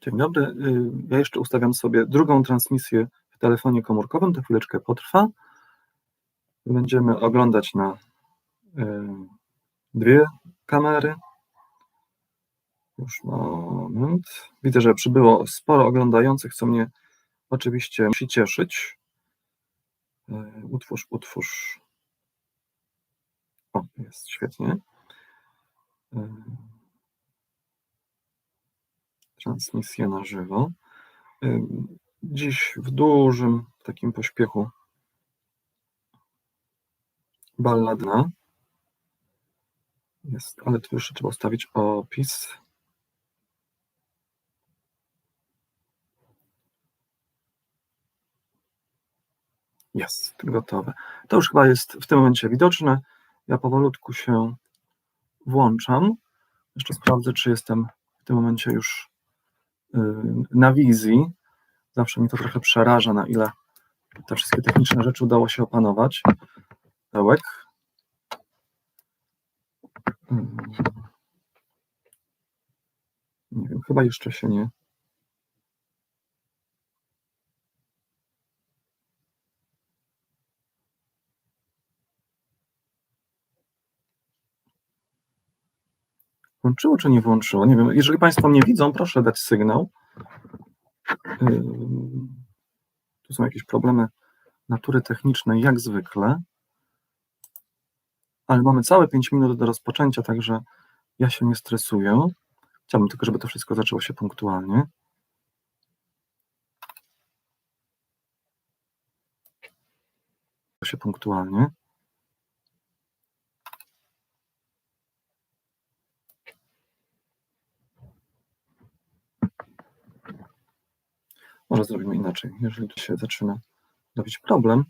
Dzień dobry. Y, Ja jeszcze ustawiam sobie drugą transmisję w telefonie komórkowym. To chwileczkę potrwa. Będziemy oglądać na y, dwie kamery. Już moment. Widzę, że przybyło sporo oglądających, co mnie oczywiście musi cieszyć. Y, Utwórz, utwórz. O, jest świetnie. Transmisję na żywo. Dziś w dużym takim pośpiechu balladyna. Jest, ale tu jeszcze trzeba ustawić opis. Jest gotowe. To już chyba jest w tym momencie widoczne. Ja powolutku się włączam. Jeszcze sprawdzę, czy jestem w tym momencie już na wizji. Zawsze mnie to trochę przeraża, na ile te wszystkie techniczne rzeczy udało się opanować. Pełek. Mm. Nie wiem, chyba jeszcze się nie. Włączyło czy nie włączyło? Nie wiem. Jeżeli Państwo mnie widzą, proszę dać sygnał. Ym, Tu są jakieś problemy natury technicznej, jak zwykle. Ale mamy całe 5 minut do rozpoczęcia, także ja się nie stresuję. Chciałbym tylko, żeby to wszystko zaczęło się punktualnie. się punktualnie. Może zrobimy inaczej. Jeżeli tu się zaczyna robić problem.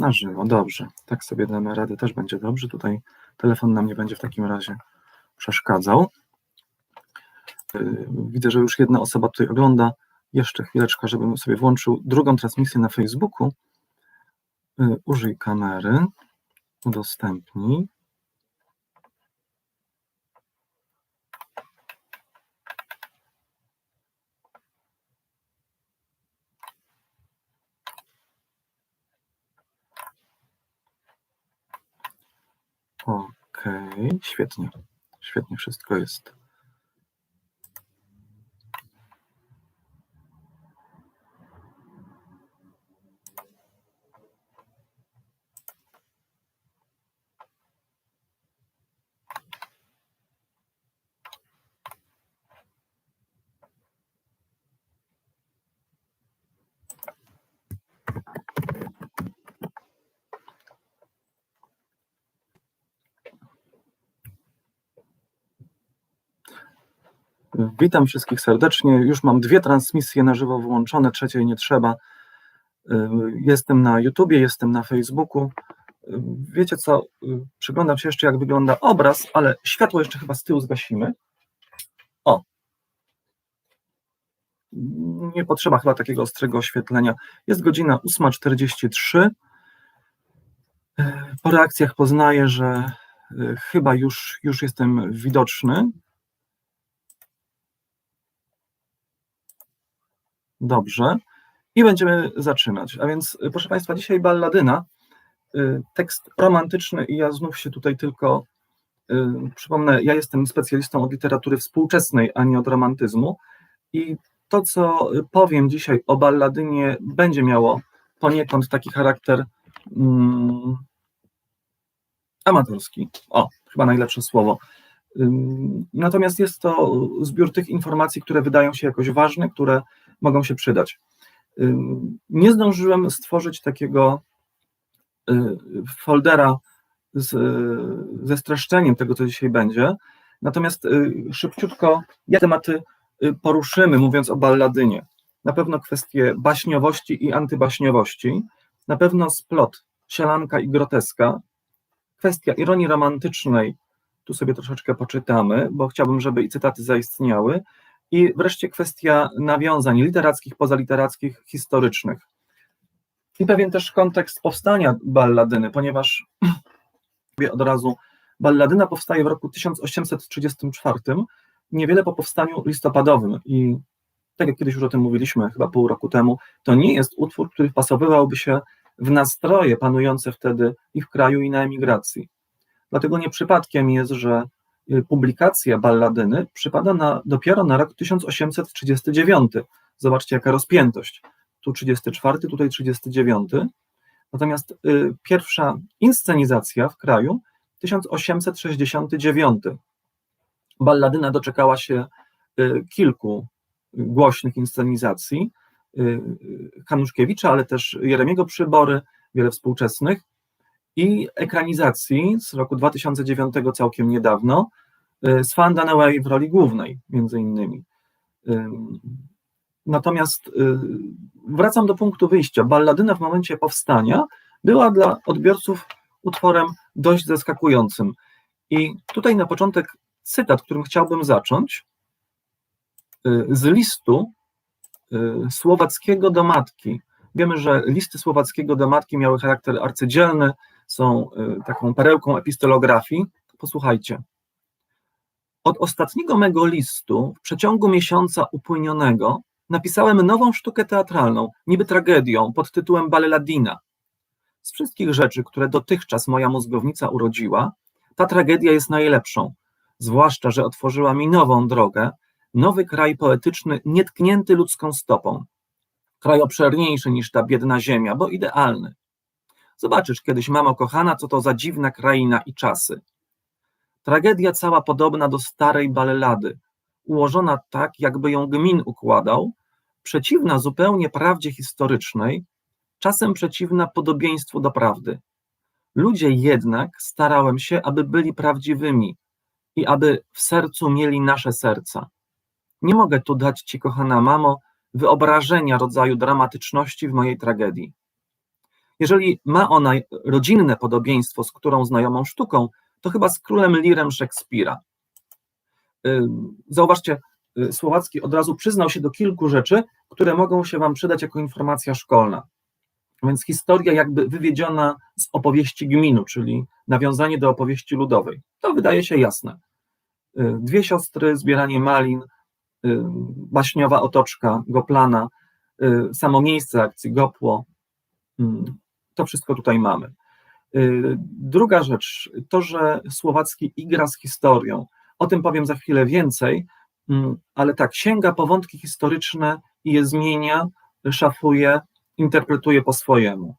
Na żywo, dobrze. Tak sobie damy radę, też będzie dobrze. Tutaj telefon nam nie będzie w takim razie przeszkadzał. Yy, Widzę, że już jedna osoba tutaj ogląda. Jeszcze chwileczkę, żebym sobie włączył drugą transmisję na Facebooku. Yy, Użyj kamery, udostępnij. Okej, świetnie. Świetnie wszystko jest. Witam wszystkich serdecznie. Już mam dwie transmisje na żywo włączone, trzeciej nie trzeba. Y, Jestem na YouTubie, jestem na Facebooku. Y, Wiecie co? y, Przyglądam się jeszcze, jak wygląda obraz, ale światło jeszcze chyba z tyłu zgasimy. O. Nie potrzeba chyba takiego ostrego oświetlenia. Jest godzina 8.43. Y, Po reakcjach poznaję, że chyba już, już jestem widoczny. Dobrze. I będziemy zaczynać. A więc, y, proszę Państwa, dzisiaj balladyna, y, tekst romantyczny i ja znów się tutaj tylko, y, przypomnę, ja jestem specjalistą od literatury współczesnej, a nie od romantyzmu i to, co powiem dzisiaj o balladynie, będzie miało poniekąd taki charakter mm, amatorski. O, chyba najlepsze słowo. Natomiast jest to zbiór tych informacji, które wydają się jakoś ważne, które mogą się przydać. Nie zdążyłem stworzyć takiego y, foldera z, ze streszczeniem tego, co dzisiaj będzie. Natomiast y, szybciutko jak tematy y, poruszymy, mówiąc o balladynie. Na pewno kwestie baśniowości i antybaśniowości, na pewno splot sielanka i groteska, kwestia ironii romantycznej, tu sobie troszeczkę poczytamy, bo chciałbym, żeby i cytaty zaistniały, I wreszcie kwestia nawiązań literackich, pozaliterackich, historycznych. I pewien też kontekst powstania balladyny, ponieważ od razu balladyna powstaje w roku 1834, niewiele po powstaniu listopadowym i tak jak kiedyś już o tym mówiliśmy, chyba pół roku temu, to nie jest utwór, który pasowywałby się w nastroje panujące wtedy i w kraju, i na emigracji. Dlatego nie przypadkiem jest, że publikacja balladyny przypada na, dopiero na rok 1839. Zobaczcie, jaka rozpiętość. Tu 34, tutaj 39. Natomiast y, pierwsza inscenizacja w kraju 1869. Balladyna doczekała się y, kilku głośnych inscenizacji Hanuszkiewicza, y, ale też Jeremiego Przybory, wiele współczesnych i ekranizacji z roku 2009 całkiem niedawno y, z Fan Dunaway w roli głównej, między innymi. Natomiast wracam do punktu wyjścia. Balladyna w momencie powstania była dla odbiorców utworem dość zaskakującym. I tutaj na początek cytat, którym chciałbym zacząć, y, z listu y, słowackiego do matki. Wiemy, że listy słowackiego do matki miały charakter arcydzielny, są y, taką perełką epistolografii. Posłuchajcie. Od ostatniego mego listu, w przeciągu miesiąca upłynionego, napisałem nową sztukę teatralną, niby tragedią, pod tytułem Balladina. Z wszystkich rzeczy, które dotychczas moja mózgownica urodziła, ta tragedia jest najlepszą, zwłaszcza, że otworzyła mi nową drogę, nowy kraj poetyczny, nietknięty ludzką stopą. Kraj obszerniejszy niż ta biedna ziemia, bo idealny. Zobaczysz kiedyś, mamo kochana, co to za dziwna kraina i czasy. Tragedia cała podobna do starej balelady, ułożona tak, jakby ją gmin układał, przeciwna zupełnie prawdzie historycznej, czasem przeciwna podobieństwu do prawdy. Ludzie jednak starałem się, aby byli prawdziwymi i aby w sercu mieli nasze serca. Nie mogę tu dać ci, kochana mamo, wyobrażenia rodzaju dramatyczności w mojej tragedii. Jeżeli ma ona rodzinne podobieństwo z którą znajomą sztuką, to chyba z królem Lirem Szekspira. Zauważcie, y, Słowacki od razu przyznał się do kilku rzeczy, które mogą się Wam przydać jako informacja szkolna. Więc historia jakby wywiedziona z opowieści gminu, czyli nawiązanie do opowieści ludowej. To wydaje się jasne. Y, dwie siostry, zbieranie malin, y, baśniowa otoczka, goplana, samo miejsce akcji, gopło. To wszystko tutaj mamy. Druga rzecz, to, że Słowacki igra z historią. O tym powiem za chwilę więcej, ale tak, sięga po wątki historyczne i je zmienia, szafuje, interpretuje po swojemu.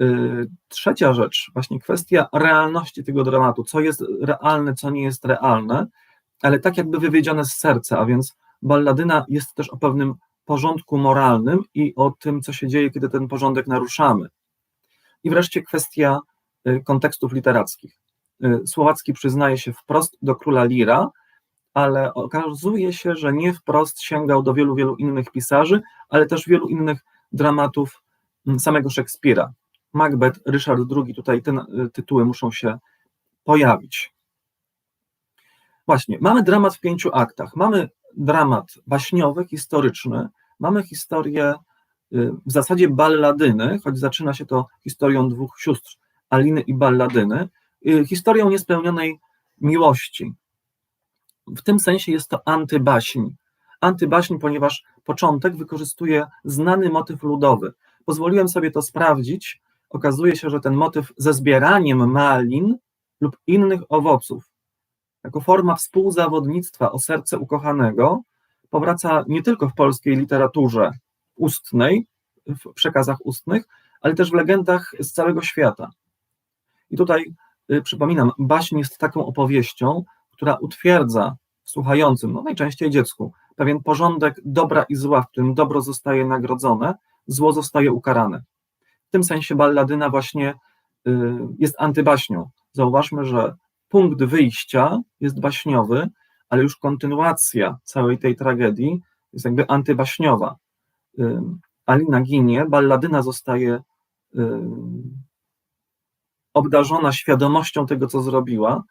Y, trzecia rzecz, właśnie kwestia realności tego dramatu, co jest realne, co nie jest realne, ale tak jakby wywiedzione z serca, a więc balladyna jest też o pewnym porządku moralnym i o tym, co się dzieje, kiedy ten porządek naruszamy. I wreszcie kwestia y, kontekstów literackich. Y, Słowacki przyznaje się wprost do króla Lira, ale okazuje się, że nie wprost sięgał do wielu, wielu innych pisarzy, ale też wielu innych dramatów mm, samego Szekspira. Macbeth, Ryszard II, tutaj te y, tytuły muszą się pojawić. Właśnie, mamy dramat w pięciu aktach. Mamy dramat baśniowy, historyczny, mamy historię w zasadzie balladyny, choć zaczyna się to historią dwóch sióstr, Aliny i Balladyny, y, historią niespełnionej miłości. W tym sensie jest to antybaśń, antybaśń, ponieważ początek wykorzystuje znany motyw ludowy. Pozwoliłem sobie to sprawdzić. Okazuje się, że ten motyw ze zbieraniem malin lub innych owoców, jako forma współzawodnictwa o serce ukochanego, powraca nie tylko w polskiej literaturze ustnej, w przekazach ustnych, ale też w legendach z całego świata. I tutaj y, przypominam, baśń jest taką opowieścią, która utwierdza słuchającym, no najczęściej dziecku, pewien porządek dobra i zła, w którym dobro zostaje nagrodzone, zło zostaje ukarane. W tym sensie balladyna właśnie y, jest antybaśnią. Zauważmy, że punkt wyjścia jest baśniowy, ale już kontynuacja całej tej tragedii jest jakby antybaśniowa. Y, Alina ginie, balladyna zostaje y, obdarzona świadomością tego, co zrobiła.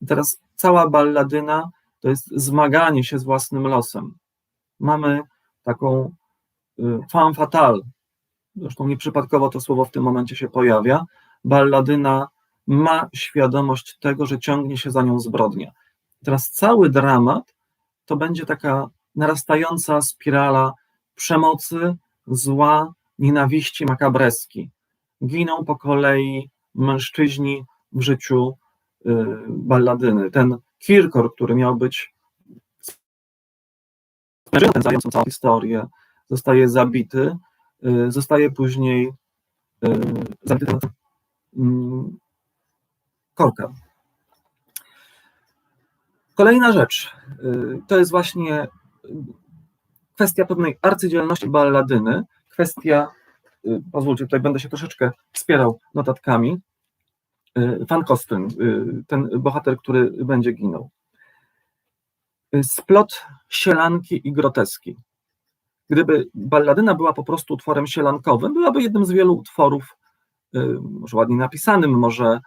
I teraz cała balladyna to jest zmaganie się z własnym losem. mamy taką y, femme fatale, zresztą nieprzypadkowo to słowo w tym momencie się pojawia, balladyna ma świadomość tego, że ciągnie się za nią zbrodnia. Teraz cały dramat to będzie taka narastająca spirala przemocy, zła, nienawiści, makabreski. Giną po kolei mężczyźni w życiu y, balladyny. Ten Kirkor, który miał być napędzającą całą historię, zostaje zabity, y, zostaje później y, zabity mm, korka. Kolejna rzecz, to jest właśnie kwestia pewnej arcydzielności balladyny, kwestia, pozwólcie, tutaj będę się troszeczkę wspierał notatkami, Van Kosten, ten bohater, który będzie ginął. Splot sielanki i groteski. Gdyby balladyna była po prostu utworem sielankowym, byłaby jednym z wielu utworów, może ładnie napisanym, może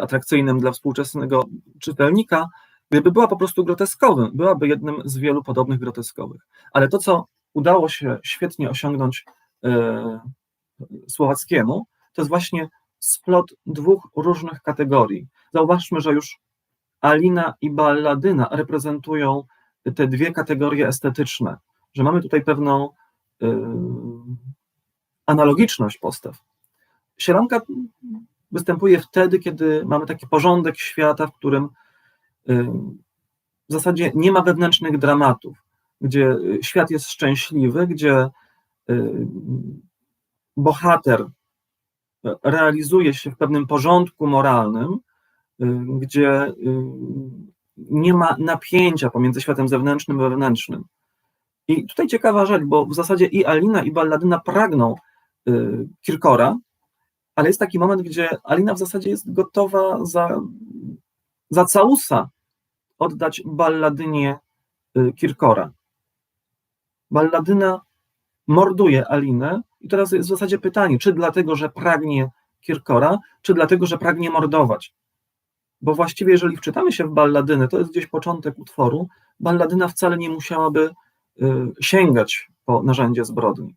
atrakcyjnym dla współczesnego czytelnika, gdyby była po prostu groteskowym, byłaby jednym z wielu podobnych groteskowych. Ale to, co udało się świetnie osiągnąć e, Słowackiemu, to jest właśnie splot dwóch różnych kategorii. Zauważmy, że już Alina i Balladyna reprezentują te dwie kategorie estetyczne, że mamy tutaj pewną y, analogiczność postaw. Sielanka występuje wtedy, kiedy mamy taki porządek świata, w którym w zasadzie nie ma wewnętrznych dramatów, gdzie świat jest szczęśliwy, gdzie y, bohater realizuje się w pewnym porządku moralnym, gdzie nie ma napięcia pomiędzy światem zewnętrznym a wewnętrznym. I tutaj ciekawa rzecz, bo w zasadzie i Alina, i Balladyna pragną Kirkora, ale jest taki moment, gdzie Alina w zasadzie jest gotowa za, za całusa oddać Balladynie Kirkora. Balladyna morduje Alinę, i teraz jest w zasadzie pytanie, czy dlatego, że pragnie Kirkora, czy dlatego, że pragnie mordować. Bo właściwie, jeżeli wczytamy się w balladyny, to jest gdzieś początek utworu, balladyna wcale nie musiałaby y, sięgać po narzędzie zbrodni.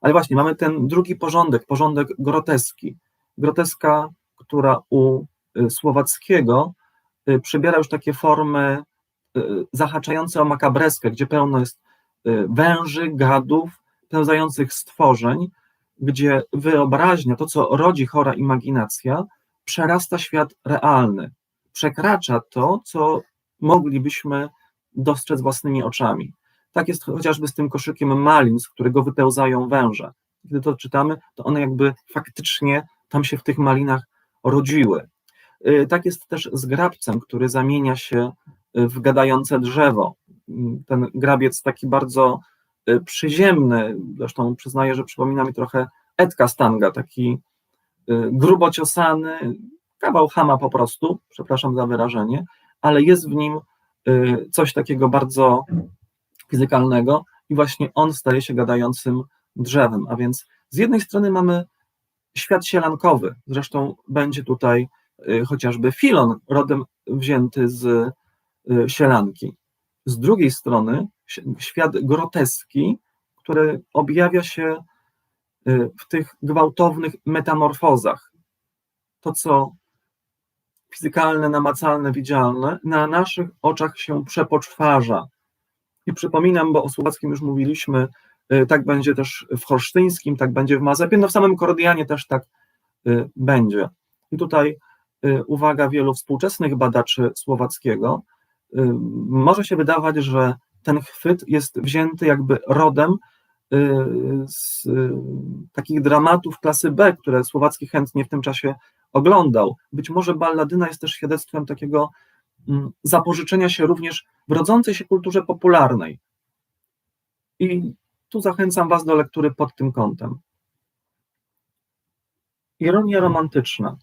Ale właśnie, mamy ten drugi porządek, porządek groteski. Groteska, która u y, Słowackiego y, przybiera już takie formy zahaczające o makabreskę, gdzie pełno jest węży, gadów, pełzających stworzeń, gdzie wyobraźnia, to co rodzi chora imaginacja, przerasta świat realny, przekracza to, co moglibyśmy dostrzec własnymi oczami. Tak jest chociażby z tym koszykiem malin, z którego wypełzają węże. Gdy to czytamy, to one jakby faktycznie tam się w tych malinach rodziły. Y, tak jest też z grabcem, który zamienia się w gadające drzewo. Ten grabiec taki bardzo Y, przyziemny, zresztą przyznaję, że przypomina mi trochę Edka Stanga, taki y, grubo ciosany, kawał chama po prostu, przepraszam za wyrażenie, ale jest w nim y, coś takiego bardzo fizykalnego i właśnie on staje się gadającym drzewem, a więc z jednej strony mamy świat sielankowy, zresztą będzie tutaj chociażby Filon, rodem wzięty z sielanki. Z drugiej strony świat groteski, który objawia się y, w tych gwałtownych metamorfozach. To, co fizykalne, namacalne, widzialne, na naszych oczach się przepoczwarza. I przypominam, bo o słowackim już mówiliśmy, y, tak będzie też w Holsztyńskim, tak będzie w Mazepie, no w samym Kordianie też tak y, będzie. I tutaj uwaga wielu współczesnych badaczy słowackiego, może się wydawać, że ten chwyt jest wzięty jakby rodem y, z y, takich dramatów klasy B, które Słowacki chętnie w tym czasie oglądał. Być może balladyna jest też świadectwem takiego mm, zapożyczenia się również w rodzącej się kulturze popularnej. I tu zachęcam Was do lektury pod tym kątem. Ironia romantyczna.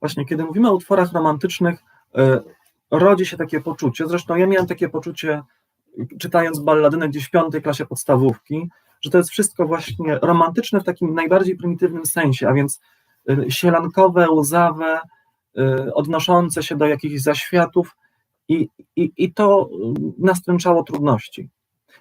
Właśnie, kiedy mówimy o utworach romantycznych, y, rodzi się takie poczucie, zresztą ja miałem takie poczucie czytając balladynę gdzieś w piątej klasie podstawówki, że to jest wszystko właśnie romantyczne w takim najbardziej prymitywnym sensie, a więc y, sielankowe, łzawe, y, odnoszące się do jakichś zaświatów i, i, i to nastręczało trudności.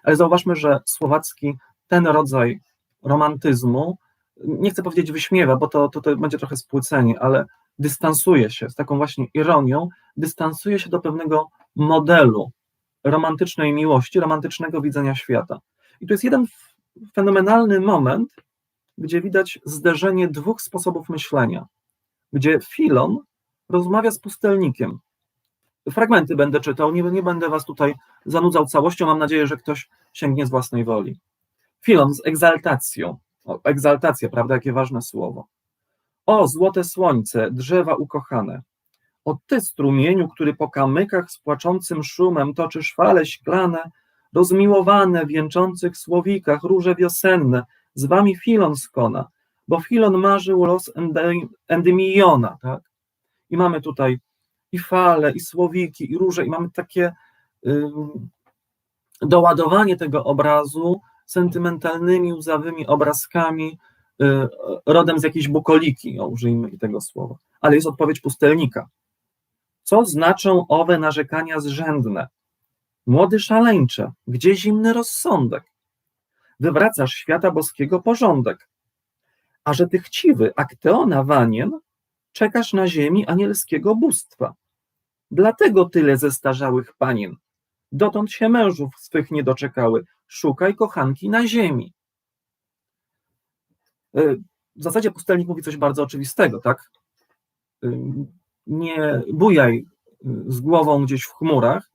Ale zauważmy, że Słowacki ten rodzaj romantyzmu, nie chcę powiedzieć wyśmiewa, bo to, to, to będzie trochę spłycenie, ale dystansuje się z taką właśnie ironią, dystansuje się do pewnego modelu romantycznej miłości, romantycznego widzenia świata. I to jest jeden fenomenalny moment, gdzie widać zderzenie dwóch sposobów myślenia, gdzie Filon rozmawia z pustelnikiem. Fragmenty będę czytał, nie, nie będę was tutaj zanudzał całością, mam nadzieję, że ktoś sięgnie z własnej woli. Filon z egzaltacją, o, egzaltacja, prawda, jakie ważne słowo. O, złote słońce, drzewa ukochane, o ty strumieniu, który po kamykach z płaczącym szumem toczysz fale szklane, rozmiłowane w jęczących słowikach, róże wiosenne, z wami Filon skona, bo Filon marzył los Endymiona, tak? I mamy tutaj i fale, i słowiki, i róże, i mamy takie doładowanie tego obrazu sentymentalnymi, łzawymi obrazkami, rodem z jakiejś bukoliki, o, użyjmy tego słowa. Ale jest odpowiedź pustelnika. Co znaczą owe narzekania zrzędne? Młody szaleńcze, gdzie zimny rozsądek? Wywracasz świata boskiego porządek. A że ty chciwy Akteona Wanien, czekasz na ziemi anielskiego bóstwa. Dlatego tyle zestarzałych panien. Dotąd się mężów swych nie doczekały. Szukaj kochanki na ziemi. Y, w zasadzie pustelnik mówi coś bardzo oczywistego, tak? Y, nie bujaj y, z głową gdzieś w chmurach,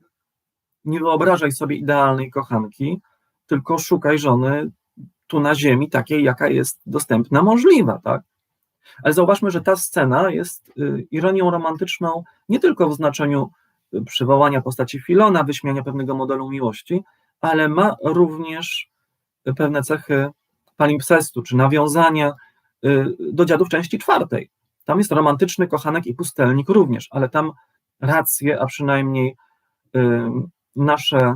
nie wyobrażaj sobie idealnej kochanki, tylko szukaj żony tu na ziemi, takiej, jaka jest dostępna, możliwa, tak? Ale zauważmy, że ta scena jest ironią romantyczną nie tylko w znaczeniu przywołania postaci Filona, wyśmiania pewnego modelu miłości, ale ma również pewne cechy palimpsestu, czy nawiązania do dziadów części czwartej. Tam jest romantyczny kochanek i pustelnik również, ale tam racje, a przynajmniej nasze,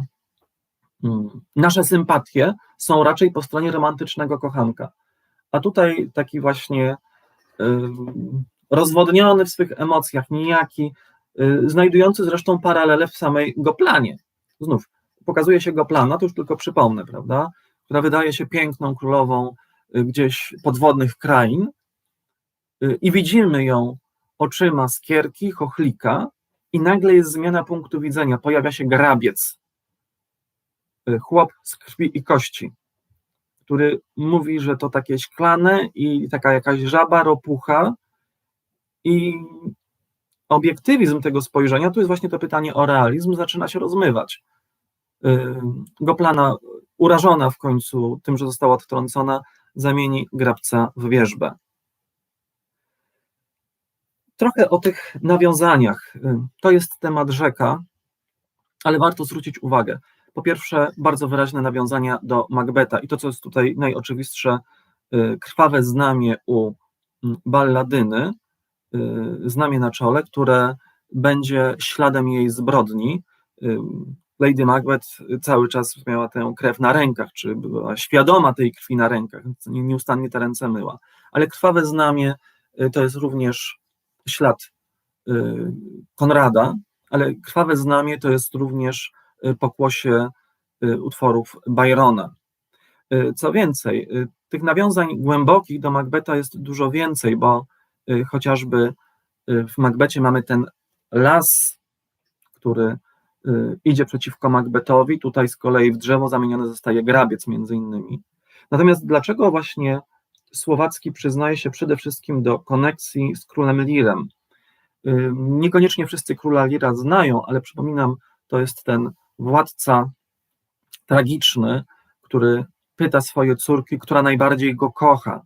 nasze sympatie są raczej po stronie romantycznego kochanka. A tutaj taki właśnie rozwodniony w swych emocjach, nijaki, y, znajdujący zresztą paralele w samej Goplanie. Znów, pokazuje się Goplana, to już tylko przypomnę, prawda, która wydaje się piękną królową y, gdzieś podwodnych krain, Y, i widzimy ją oczyma skierki, chochlika i nagle jest zmiana punktu widzenia, pojawia się grabiec, y, chłop z krwi i kości, który mówi, że to takie szklane i taka jakaś żaba, ropucha. I obiektywizm tego spojrzenia, tu jest właśnie to pytanie o realizm, zaczyna się rozmywać. Goplana, urażona w końcu tym, że została odtrącona, zamieni grabca w wierzbę. Trochę o tych nawiązaniach. To jest temat rzeka, ale warto zwrócić uwagę. Po pierwsze, bardzo wyraźne nawiązania do Macbeta i to, co jest tutaj najoczywistsze, y, krwawe znamie u mm, balladyny, y, znamie na czole, które będzie śladem jej zbrodni. Lady Macbeth cały czas miała tę krew na rękach, czy była świadoma tej krwi na rękach, nieustannie te ręce myła. Ale krwawe znamie y, to jest również ślad y, Konrada, ale Krwawe Znamie to jest również y, pokłosie utworów Byrona. Co więcej, tych nawiązań głębokich do Macbeta jest dużo więcej, bo chociażby w Macbecie mamy ten las, który idzie przeciwko Macbetowi, tutaj z kolei w drzewo zamieniony zostaje grabiec między innymi. Natomiast dlaczego właśnie Słowacki przyznaje się przede wszystkim do koneksji z królem Lirem. Niekoniecznie wszyscy króla Lira znają, ale przypominam, to jest ten władca tragiczny, który pyta swoje córki, która najbardziej go kocha.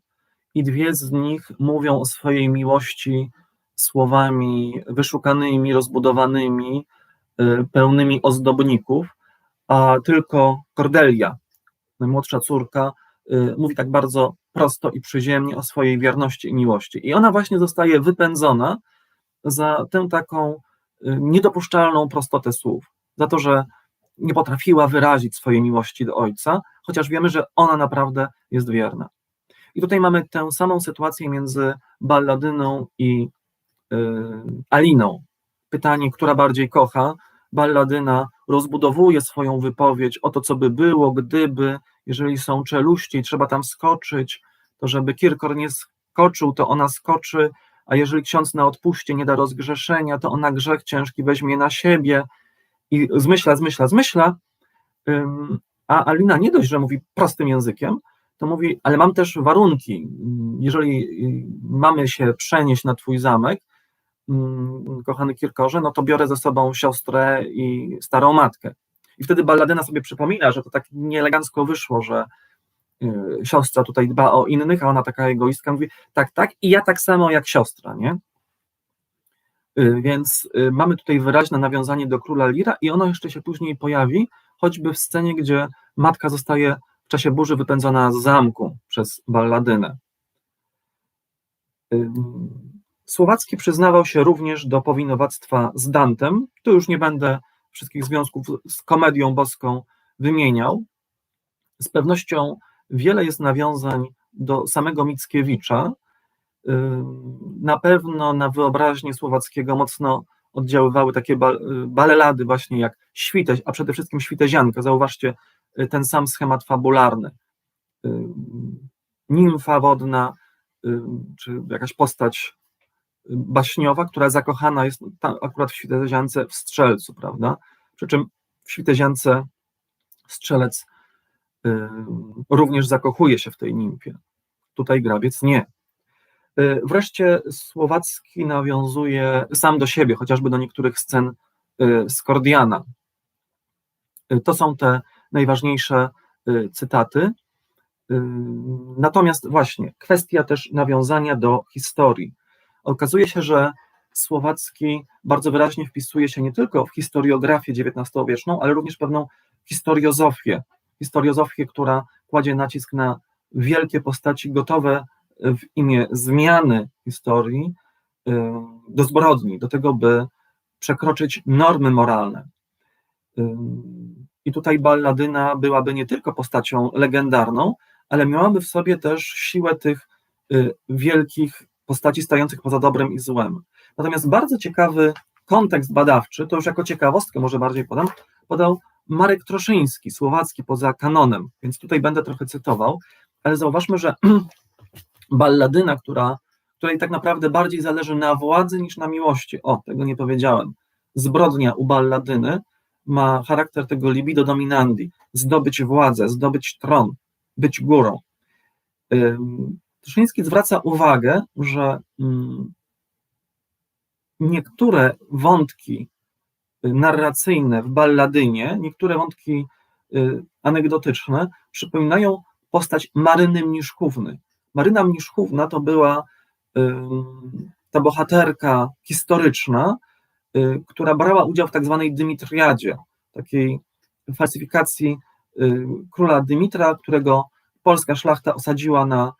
I dwie z nich mówią o swojej miłości słowami wyszukanymi, rozbudowanymi, y, pełnymi ozdobników, a tylko Cordelia, najmłodsza córka, y, mówi tak bardzo prosto i przyziemnie o swojej wierności i miłości. I ona właśnie zostaje wypędzona za tę taką y, niedopuszczalną prostotę słów, za to, że nie potrafiła wyrazić swojej miłości do ojca, chociaż wiemy, że ona naprawdę jest wierna. I tutaj mamy tę samą sytuację między Balladyną i y, Aliną. Pytanie, która bardziej kocha, balladyna rozbudowuje swoją wypowiedź o to, co by było, gdyby, jeżeli są czeluści i trzeba tam skoczyć, to żeby Kirkor nie skoczył, to ona skoczy, a jeżeli ksiądz na odpuście nie da rozgrzeszenia, to ona grzech ciężki weźmie na siebie. I zmyśla, zmyśla, zmyśla, a Alina nie dość, że mówi prostym językiem, to mówi, ale mam też warunki. Jeżeli mamy się przenieść na twój zamek, kochany Kirkorze, no to biorę ze sobą siostrę i starą matkę. I wtedy Balladyna sobie przypomina, że to tak nieelegancko wyszło, że y, siostra tutaj dba o innych, a ona taka egoistka mówi, tak, tak, i ja tak samo jak siostra, nie? Y, więc y, mamy tutaj wyraźne nawiązanie do króla Lira i ono jeszcze się później pojawi, choćby w scenie, gdzie matka zostaje w czasie burzy wypędzona z zamku przez Balladynę. Słowacki przyznawał się również do powinowactwa z Dantem. Tu już nie będę wszystkich związków z komedią boską wymieniał. Z pewnością wiele jest nawiązań do samego Mickiewicza. Na pewno na wyobraźnię Słowackiego mocno oddziaływały takie balelady właśnie jak Świteź, a przede wszystkim Świtezianka. Zauważcie y, ten sam schemat fabularny. Nimfa wodna, czy jakaś postać baśniowa, która zakochana jest akurat w Świteziance w strzelcu, prawda? Przy czym w Świteziance strzelec y, również zakochuje się w tej nimfie. Tutaj grabiec nie. Y, wreszcie Słowacki nawiązuje sam do siebie, chociażby do niektórych scen y, z Kordiana. To są te najważniejsze cytaty. Natomiast właśnie kwestia też nawiązania do historii. Okazuje się, że Słowacki bardzo wyraźnie wpisuje się nie tylko w historiografię XIX-wieczną, ale również pewną historiozofię. Historiozofię, która kładzie nacisk na wielkie postaci gotowe w imię zmiany historii do zbrodni, do tego, by przekroczyć normy moralne. I tutaj Balladyna byłaby nie tylko postacią legendarną, ale miałaby w sobie też siłę tych y, wielkich postaci stających poza dobrem i złem. Natomiast bardzo ciekawy kontekst badawczy, to już jako ciekawostkę może bardziej podam, podał Marek Troszyński, słowacki poza kanonem, więc tutaj będę trochę cytował, ale zauważmy, że balladyna, która, której tak naprawdę bardziej zależy na władzy niż na miłości, o, tego nie powiedziałem, zbrodnia u balladyny ma charakter tego libido dominandi, zdobyć władzę, zdobyć tron, być górą. Troszyński zwraca uwagę, że mm, niektóre wątki y, narracyjne w balladynie, niektóre wątki y, anegdotyczne przypominają postać Maryny Mniszkówny. Maryna Mniszkówna to była ta bohaterka historyczna, y, która brała udział w tak zwanej Dymitriadzie, takiej falsyfikacji króla Dymitra, którego polska szlachta osadziła na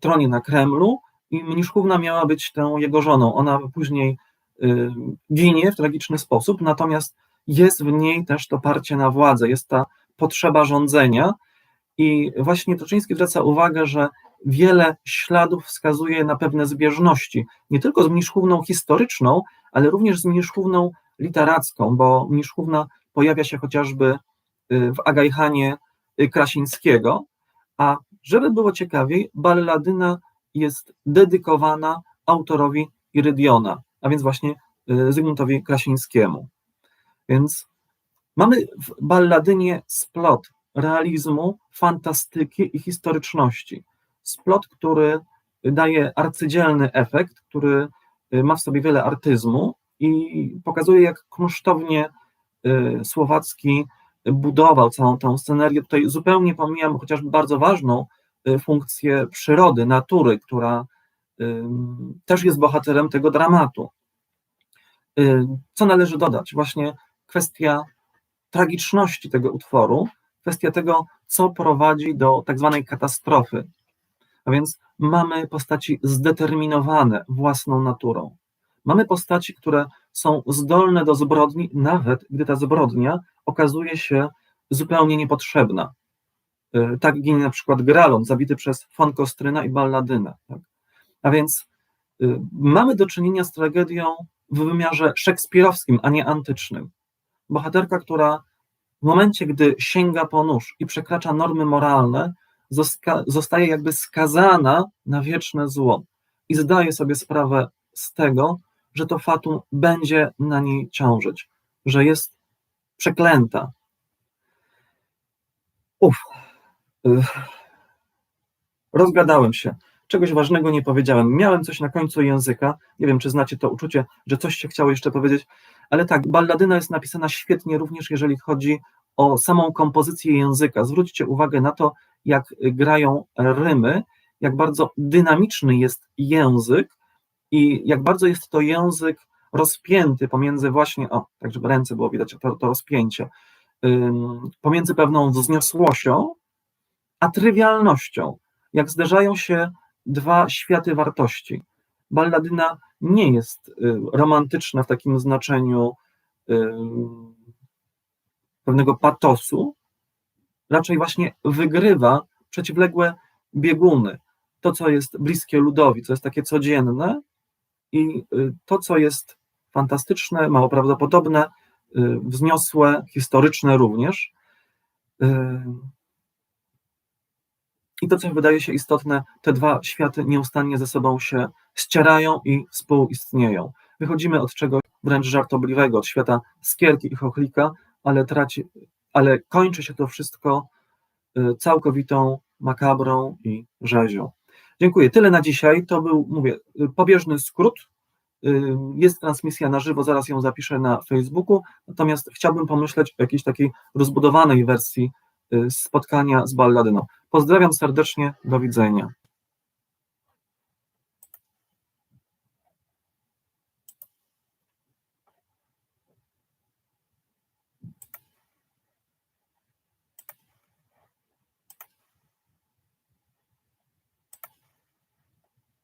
tronie na Kremlu i Mniszkówna miała być tą jego żoną. Ona później y, ginie w tragiczny sposób, natomiast jest w niej też to parcie na władzę, jest ta potrzeba rządzenia i właśnie Toczyński zwraca uwagę, że wiele śladów wskazuje na pewne zbieżności, nie tylko z Mniszkówną historyczną, ale również z Mniszkówną literacką, bo Mniszkówna pojawia się chociażby y, w Agajhanie y, Krasińskiego, a żeby było ciekawiej, balladyna jest dedykowana autorowi Irydiona, a więc właśnie y, Zygmuntowi Krasińskiemu. Więc mamy w balladynie splot realizmu, fantastyki i historyczności. Splot, który daje arcydzielny efekt, który y, ma w sobie wiele artyzmu i pokazuje, jak kunsztownie y, Słowacki budował całą tę scenerię. Tutaj zupełnie pomijam chociażby bardzo ważną Y, funkcję przyrody, natury, która też jest bohaterem tego dramatu. Y, co należy dodać? Właśnie kwestia tragiczności tego utworu, kwestia tego, co prowadzi do tak zwanej katastrofy. A więc mamy postaci zdeterminowane własną naturą. Mamy postaci, które są zdolne do zbrodni, nawet gdy ta zbrodnia okazuje się zupełnie niepotrzebna. E, tak ginie na przykład Gralon, zabity przez von Kostryna i Balladynę. Tak? A więc y, mamy do czynienia z tragedią w wymiarze szekspirowskim, a nie antycznym. bohaterka, która w momencie, gdy sięga po nóż i przekracza normy moralne, zostaje jakby skazana na wieczne zło i zdaje sobie sprawę z tego, że to fatum będzie na niej ciążyć, że jest przeklęta. Uf. Rozgadałem się. Czegoś ważnego nie powiedziałem. Miałem coś na końcu języka. Nie wiem, czy znacie to uczucie, że coś się chciało jeszcze powiedzieć, ale tak, balladyna jest napisana świetnie również, jeżeli chodzi o samą kompozycję języka. Zwróćcie uwagę na to, jak grają rymy, jak bardzo dynamiczny jest język i jak bardzo jest to język rozpięty pomiędzy właśnie, o, tak żeby ręce było widać, to, to rozpięcie, pomiędzy pewną wzniosłością, a trywialnością, jak zderzają się dwa światy wartości. Balladyna nie jest y, romantyczna w takim znaczeniu pewnego patosu, raczej właśnie wygrywa przeciwległe bieguny. To, co jest bliskie ludowi, co jest takie codzienne, i y, to, co jest fantastyczne, mało prawdopodobne, y, wzniosłe, historyczne również. Y, I to, co wydaje się istotne, te dwa światy nieustannie ze sobą się ścierają i współistnieją. Wychodzimy od czegoś wręcz żartobliwego, od świata skierki i chochlika, ale, traci, ale kończy się to wszystko całkowitą makabrą i rzezią. Dziękuję. Tyle na dzisiaj. To był, mówię, pobieżny skrót. Jest transmisja na żywo, zaraz ją zapiszę na Facebooku. Natomiast chciałbym pomyśleć o jakiejś takiej rozbudowanej wersji spotkania z balladyną. Pozdrawiam serdecznie, do widzenia.